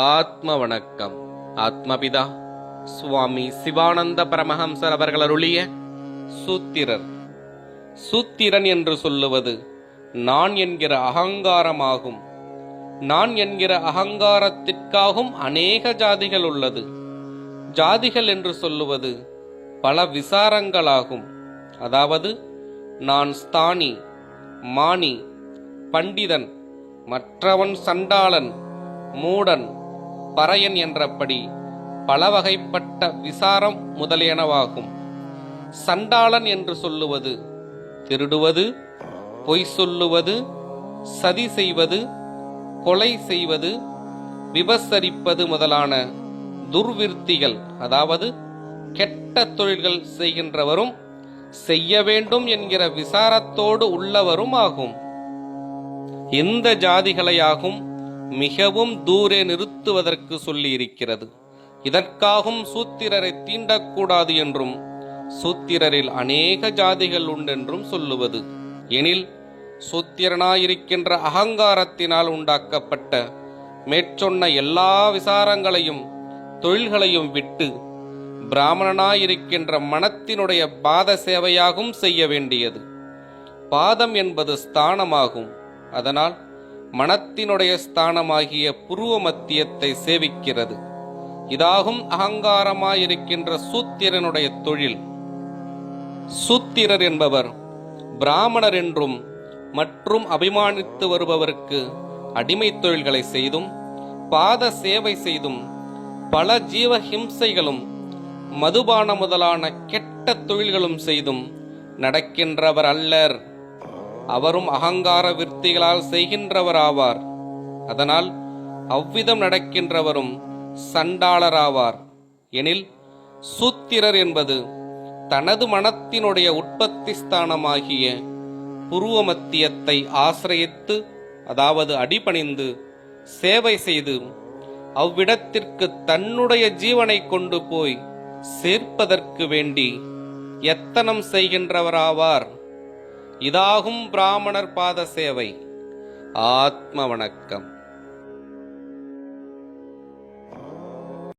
ஆத்ம வணக்கம் ஆத்மபிதா சுவாமி சிவானந்த பரமஹம்சர் அவர்கள் அருளிய சூத்திரர். சூத்திரன் என்று சொல்லுவது நான் என்கிற அகங்காரமாகும். நான் என்கிற அகங்காரத்திற்காகவும் அநேக ஜாதிகள் உள்ளது. ஜாதிகள் என்று சொல்லுவது பல விசாரங்களாகும். அதாவது நான் ஸ்தானி மானி பண்டிதன் மற்றவன் சண்டாளன் மூடன் பறையன் என்றபடி பல வகைப்பட்ட விசாரம் முதலியனவாகும். சண்டாளன் என்று சொல்லுவது திருடுவது பொய் சொல்லுவது சதி செய்வது கொலை செய்வது விபசரிப்பது முதலான துர்விருத்திகள் அதாவது கெட்ட தொழில்கள் செய்கின்றவரும் செய்ய வேண்டும் என்கிற விசாரத்தோடு உள்ளவரும் ஆகும். இந்த ஜாதிகளையாகும் மிகவும் தூரே நிறுத்துவதற்கு சொல்லியிருக்கிறது. இதற்காகவும் சூத்திரரை தீண்டக்கூடாது என்றும் சூத்திரரில் அநேக ஜாதிகள் உண்டென்றும் சொல்லுவது. எனில் சூத்திரனாயிருக்கின்ற அகங்காரத்தினால் உண்டாக்கப்பட்ட மேற்சொன்ன எல்லா விசாரங்களையும் தொழில்களையும் விட்டு பிராமணனாயிருக்கின்ற மனத்தினுடைய பாத சேவையாகவும் செய்ய வேண்டியது. பாதம் என்பது ஸ்தானமாகும். அதனால் மனத்தினுடைய ஸ்தானமாகிய புருவ மத்தியத்தை சேவிக்கிறது. இதாகும் அகங்காரமாயிருக்கின்ற சூத்திரனுடைய தொழில். சூத்திரர் என்பவர் பிராமணர் என்றும் மற்றும் அபிமானித்து வருபவருக்கு அடிமை தொழில்களை செய்தும் பாத சேவை செய்தும் பல ஜீவ ஹிம்சைகளும் மதுபான முதலான கெட்ட தொழில்களும் செய்தும் நடக்கின்றவர் அல்லர். அவரும் அகங்கார விற்த்திகளால் செய்கின்றவராவார். அதனால் அவ்விதம் நடக்கின்றவரும் சண்டாளராவார். எனில் சூத்திரர் என்பது தனது மனத்தினுடைய உற்பத்தி ஸ்தானமாகிய புருவ மத்தியத்தை ஆசிரயித்து அதாவது அடிபணிந்து சேவை செய்து அவ்விடத்திற்கு தன்னுடைய ஜீவனை கொண்டு போய் சேர்ப்பதற்கு வேண்டி எத்தனம் செய்கின்றவராவார்? இதாகும் பிராமணர் பாத சேவை ஆத்ம வணக்கம்.